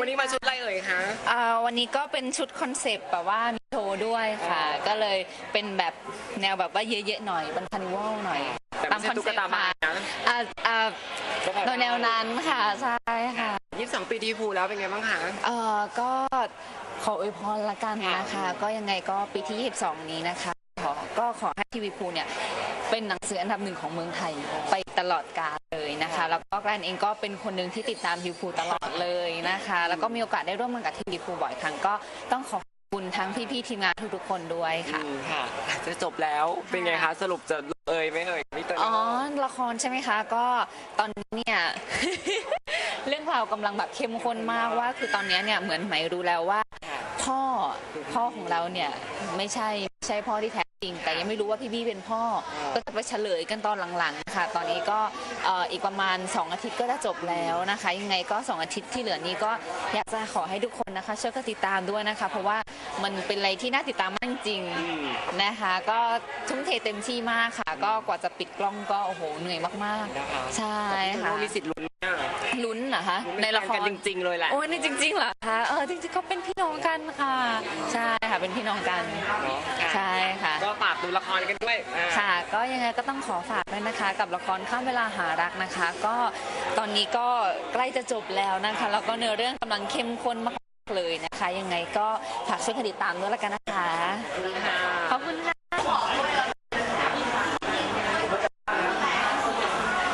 วันนี้มาชุดอะไรเอ่ยคะอ่าวันนี้ก็เป็นชุดคอนเซปต์แบบว่ามีโชว์ด้วยค่ะ ก็เลยเป็นแบบแนวแบบว่าเยอะๆหน่อยเป็นคานิวัลหน่อยแต่ไม่ใช่ตุ๊กตาไม้ค่ะนะอ่าอ่าแนวนั้นค่ะใช่ค่ะยี่สิบสองปีทีพูแล้วเป็นไงบ้างคะเอ่อก็ขออวยพรละกันนะคะ ก็ยังไงก็ปีที่ 22 นี้นะคะ ขอก็ขอให้ทีวีพูเนี่ยเป็นหนังสืออันดับหนึ่งของเมืองไทยไปตลอดกาลเลย นะคะ แล้วก็แกรนเองก็เป็นคนหนึ่งที่ติดตามทีวีพูตลอดเลยนะคะ แล้วก็มีโอกาสได้ร่วมงานกับทีวีพูบ่อยครั้งก็ต้องขอบคุณทั้งพี่ๆทีมงานทุกๆคนด้วยค่ะ อืมค่ะจะจบแล้วเป็นไงคะสรุปจะเอ่ยไม่เอ่ยพี่เตยอ๋อ ละครใช่ไหมคะ ก็ตอนนี้เนี่ย เรื่องราวกำลังแบบเข้มข้นมากว่า คือตอนนี้เนี่ยเหมือนไหมรู้แล้วว่า พ่อพ่อของเราเนี่ยไม่ใช่ไม่ ใช่พ่อที่แท้จริง แต่ยังไม่รู้ว่าพี่บี้เป็นพ่อ ก็จะไปเฉลยกันตอนหลังๆค่ะตอนนี้ก็เอ่ออีกประมาณ 2 อาทิตย์ก็จะจบแล้วนะคะ ยังไงก็ 2 อาทิตย์ที่เหลือนี้ก็อยากจะขอให้ทุกคนนะคะช่วยกันติดตามด้วยนะคะ เพราะว่ามันเป็นอะไรที่น่าติดตามมากจริงๆอืมนะคะ ก็ทุ่มเทเต็มที่มากค่ะ ก็กว่าจะปิดกล้องก็โอ้โหเหนื่อยมากนะคะๆ ใช่พี่ค่ะโตโน่มีสิทธิ์ลุ้นเนี่ย ลุ้นเหรอคะในละคกันรจริง ๆ เลยแหละโอ้ยนี่จริงๆเหรอคะเออจริงๆก็เป็นพี่น้องกันค่ะ ใช่ค่ะเป็นพี่น้องกันเนาะค่ะใช่ค่ะก็ฝากดูละครกันด้วยอ่าค่ะ ก็ยังไงก็ต้องขอฝากด้วยนะคะ กับละครข้ามเวลาหารักนะคะ ก็ตอนนี้ก็ใกล้จะจบแล้วนะคะแล้วก็เนื้อเรื่องกำลังเข้มข้นมากๆเลยนะคะ ยังไงก็ฝากช่วยกันติดตามด้วยละกันนะคะค่ะ